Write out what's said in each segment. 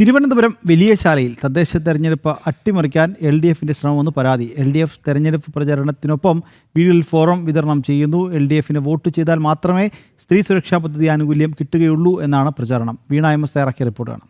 തിരുവനന്തപുരം വലിയശാലയിൽ തദ്ദേശ തെരഞ്ഞെടുപ്പ് അട്ടിമറിക്കാൻ എൽ ഡി എഫിന്റെ ശ്രമമെന്ന് പരാതി. എൽ ഡി എഫ് തെരഞ്ഞെടുപ്പ് പ്രചരണത്തിനൊപ്പം വീടുകളിൽ ഫോറം വിതരണം ചെയ്യുന്നു. എൽ ഡി എഫിന് വോട്ട് ചെയ്താൽ മാത്രമേ സ്ത്രീ സുരക്ഷാ പദ്ധതി ആനുകൂല്യം കിട്ടുകയുള്ളൂ എന്നാണ് പ്രചാരണം. വീണ എം എസ് ഇറക്കിയ റിപ്പോർട്ടാണ്.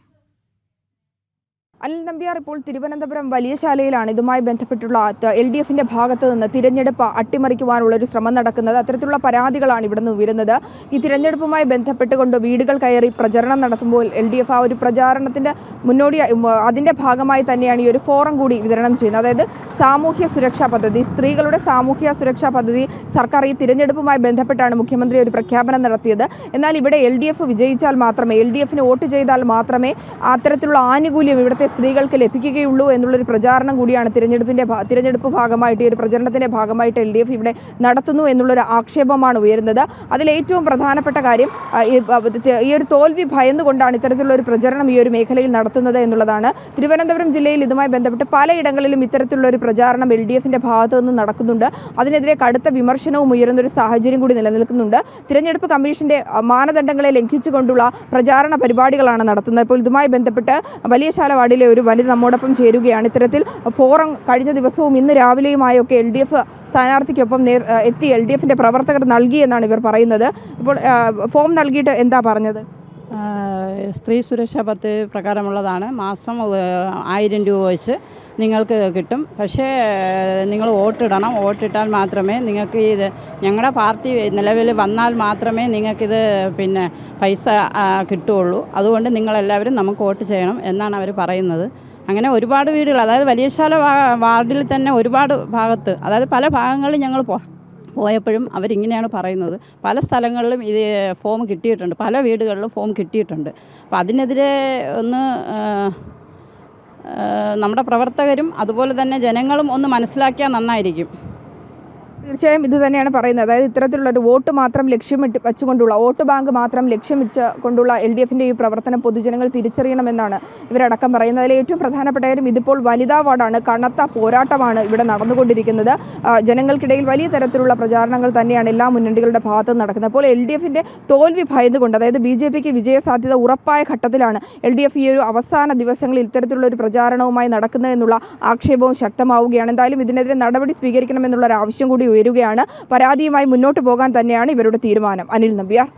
അനിൽ നമ്പ്യാർ ഇപ്പോൾ തിരുവനന്തപുരം വലിയ ശാലയിലാണ്. ഇതുമായി ബന്ധപ്പെട്ടുള്ള എൽ ഡി എഫിന്റെ ഭാഗത്ത് നിന്ന് തിരഞ്ഞെടുപ്പ് അട്ടിമറിക്കുവാനുള്ള ഒരു ശ്രമം നടക്കുന്നത് അത്തരത്തിലുള്ള പരാതികളാണ് ഇവിടെ നിന്ന് ഉയരുന്നത്. ഈ തിരഞ്ഞെടുപ്പുമായി ബന്ധപ്പെട്ടുകൊണ്ട് വീടുകൾ കയറി പ്രചരണം നടത്തുമ്പോൾ എൽ ഡി എഫ് ആ ഒരു പ്രചാരണത്തിന്റെ മുന്നോടി അതിന്റെ ഭാഗമായി തന്നെയാണ് ഈ ഒരു ഫോറം കൂടി വിതരണം ചെയ്യുന്നത്. അതായത് സാമൂഹ്യ സുരക്ഷാ പദ്ധതി സ്ത്രീകളുടെ സാമൂഹ്യ സുരക്ഷാ പദ്ധതി സർക്കാർ ഈ തിരഞ്ഞെടുപ്പുമായി ബന്ധപ്പെട്ടാണ് മുഖ്യമന്ത്രി ഒരു പ്രഖ്യാപനം നടത്തിയത്. എന്നാൽ ഇവിടെ എൽ വിജയിച്ചാൽ മാത്രമേ എൽ വോട്ട് ചെയ്താൽ മാത്രമേ അത്തരത്തിലുള്ള ആനുകൂല്യം ഇവിടുത്തെ സ്ത്രീകൾക്ക് ലഭിക്കുകയുള്ളൂ എന്നുള്ളൊരു പ്രചാരണം കൂടിയാണ് തിരഞ്ഞെടുപ്പിന്റെ ഭാ- തിരഞ്ഞെടുപ്പ് ഭാഗമായിട്ട് ഈ ഒരു പ്രചരണത്തിന്റെ ഭാഗമായിട്ട് എൽ ഡി എഫ് ഇവിടെ നടത്തുന്നു എന്നുള്ളൊരു ആക്ഷേപമാണ് ഉയരുന്നത്. അതിലേറ്റവും പ്രധാനപ്പെട്ട കാര്യം ഈ ഒരു തോൽവി ഭയന്നുകൊണ്ടാണ് ഇത്തരത്തിലുള്ള ഒരു പ്രചരണം ഈ ഒരു മേഖലയിൽ നടത്തുന്നത് എന്നുള്ളതാണ്. തിരുവനന്തപുരം ജില്ലയിൽ ഇതുമായി ബന്ധപ്പെട്ട് പലയിടങ്ങളിലും ഇത്തരത്തിലുള്ള ഒരു പ്രചാരണം എൽ ഡി എഫിന്റെ ഭാഗത്തു നിന്ന് നടക്കുന്നുണ്ട്. അതിനെതിരെ കടുത്ത വിമർശനവും ഉയരുന്ന ഒരു സാഹചര്യം കൂടി നിലനിൽക്കുന്നുണ്ട്. തിരഞ്ഞെടുപ്പ് കമ്മീഷന്റെ ആ, മാനദണ്ഡങ്ങളെ ലംഘിച്ചുകൊണ്ടുള്ള പ്രചാരണ പരിപാടികളാണ് നടത്തുന്നത്. ഇപ്പോൾ ഇതുമായി ബന്ധപ്പെട്ട് വലിയ വലിയശാല വാർഡിലെ ഒരു വനിത നമ്മോടൊപ്പം ചേരുകയാണ്. ഇത്തരത്തിൽ ഫോറം കഴിഞ്ഞ ദിവസവും ഇന്ന് രാവിലെയുമായൊക്കെ എൽ ഡി എഫ് സ്ഥാനാർത്ഥിക്കൊപ്പം നേർ എത്തി എൽ ഡി എഫിന്റെ പ്രവർത്തകർ നൽകിയെന്നാണ് ഇവർ പറയുന്നത്. ഇപ്പോൾ ഫോം നൽകിയിട്ട് എന്താ പറഞ്ഞത്? സ്ത്രീ സുരക്ഷാ പദ്ധതി പ്രകാരമുള്ളതാണ്. മാസം ആയിരം രൂപ വെച്ച് നിങ്ങൾക്ക് കിട്ടും. പക്ഷേ നിങ്ങൾ വോട്ടിടണം വോട്ടിട്ടാൽ മാത്രമേ നിങ്ങൾക്ക് ഇത് ഞങ്ങളുടെ പാർട്ടി നിലവിൽ വന്നാൽ മാത്രമേ നിങ്ങൾക്കിത് പിന്നെ പൈസ കിട്ടുകയുള്ളൂ. അതുകൊണ്ട് നിങ്ങളെല്ലാവരും നമുക്ക് വോട്ട് ചെയ്യണം എന്നാണ് അവർ പറയുന്നത്. അങ്ങനെ ഒരുപാട് വീടുകൾ അതായത് വലിയശാല വാർഡിൽ തന്നെ ഒരുപാട് ഭാഗത്ത് അതായത് പല ഭാഗങ്ങളിൽ ഞങ്ങൾ പോയപ്പോഴും അവരിങ്ങനെയാണ് പറയുന്നത്. പല സ്ഥലങ്ങളിലും ഇത് ഫോം കിട്ടിയിട്ടുണ്ട്. പല വീടുകളിലും ഫോം കിട്ടിയിട്ടുണ്ട്. അപ്പോൾ അതിനെതിരെ ഒന്ന് നമ്മുടെ പ്രവർത്തകരും അതുപോലെ തന്നെ ജനങ്ങളും ഒന്ന് മനസ്സിലാക്കിയാൽ നന്നായിരിക്കും. തീർച്ചയായും ഇത് തന്നെയാണ് പറയുന്നത്. അതായത് ഇത്തരത്തിലുള്ള ഒരു വോട്ട് മാത്രം ലക്ഷ്യമിട്ട് വെച്ചുകൊണ്ടുള്ള വോട്ട് ബാങ്ക് മാത്രം ലക്ഷ്യം വെച്ച് കൊണ്ടുള്ള എൽ ഡി എഫിന്റെ ഈ പ്രവർത്തനം പൊതുജനങ്ങൾ തിരിച്ചറിയണമെന്നാണ് ഇവരടക്കം പറയുന്നത്. അതിൽ ഏറ്റവും പ്രധാനപ്പെട്ട കാര്യം ഇതിപ്പോൾ വനിതാ വാർഡാണ് കണത്ത പോരാട്ടമാണ് ഇവിടെ നടന്നുകൊണ്ടിരിക്കുന്നത്. ജനങ്ങൾക്കിടയിൽ വലിയ തരത്തിലുള്ള പ്രചാരണങ്ങൾ തന്നെയാണ് എല്ലാ മുന്നണികളുടെ ഭാഗത്ത് നടക്കുന്നത്. അപ്പോൾ എൽ ഡി എഫിന്റെ തോൽവി ഭയന്നുകൊണ്ട് അതായത് ബി ജെ പിക്ക് വിജയ സാധ്യത ഉറപ്പായ ഘട്ടത്തിലാണ് എൽ ഡി എഫ് ഈ ഒരു അവസാന ദിവസങ്ങളിൽ ഇത്തരത്തിലുള്ള ഒരു പ്രചാരണവുമായി നടക്കുന്നതെന്നുള്ള ആക്ഷേപവും ശക്തമാവുകയാണ്. എന്തായാലും ഇതിനെതിരെ നടപടി സ്വീകരിക്കണമെന്നുള്ള ഒരു ആവശ്യം കൂടി ഉയരുകയാണ്. പരാതിയുമായി മുന്നോട്ട് പോകാൻ തന്നെയാണ് ഇവരുടെ തീരുമാനം. അനിൽ നമ്പ്യാർ.